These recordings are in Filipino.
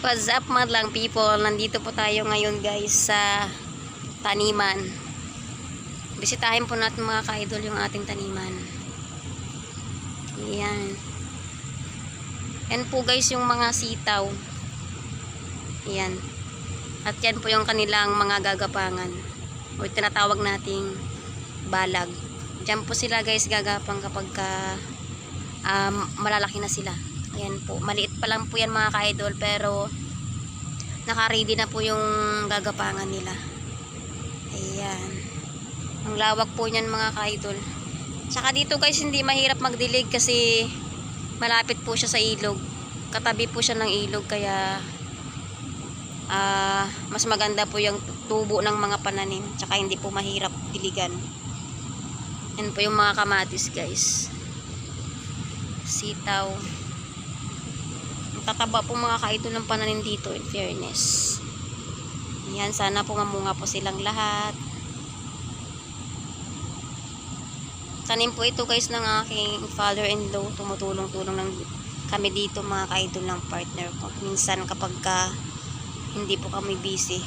What's up madlang people? Nandito po tayo ngayon guys sa taniman. Bisitahin po natin mga ka-idol yung ating taniman. Ayan. Yan po guys yung mga sitaw. Ayan. At yan po yung kanilang mga gagapangan. O tinatawag nating balag. Diyan po sila guys gagapang kapag ka, um, malalaki na sila. Ayan po. Maliit pa lang po yan mga ka-idol pero naka-ready na po yung gagapangan nila. Ayan. Ang lawak po niyan mga ka-idol. Saka dito guys hindi mahirap magdilig kasi malapit po siya sa ilog. Katabi po siya ng ilog kaya ah mas maganda po yung tubo ng mga pananim. Tsaka hindi po mahirap diligan. Yan po yung mga kamatis guys. Sitaw. Ang tataba po mga kaidol ng pananim dito in fairness. Yan, sana po mamunga po silang lahat. Tanim po ito guys ng aking father-in-law. Tumutulong-tulong ng kami dito mga kaidol ng partner ko. Minsan kapag ka hindi po kami busy.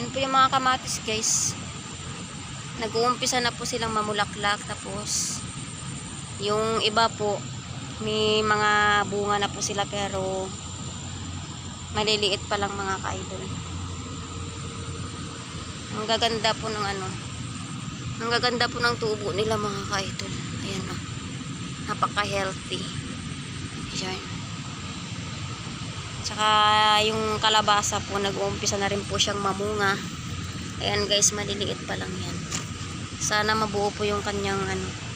Yan po yung mga kamatis guys. Nag-uumpisa na po silang mamulaklak tapos yung iba po may mga bunga na po sila pero maliliit pa lang mga ka-idol. Ang gaganda po ng ano. Ang gaganda po ng tubo nila mga ka-idol. Ayan o. Napaka-healthy. Ayan. Tsaka yung kalabasa po nag-uumpisa na rin po siyang mamunga. Ayan guys, maliliit pa lang yan. Sana mabuo po yung kanyang ano,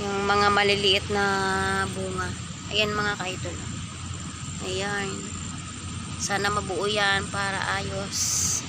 yung mga maliliit na bunga. Ayan mga kaidol. Ayan. Sana mabuo yan para ayos.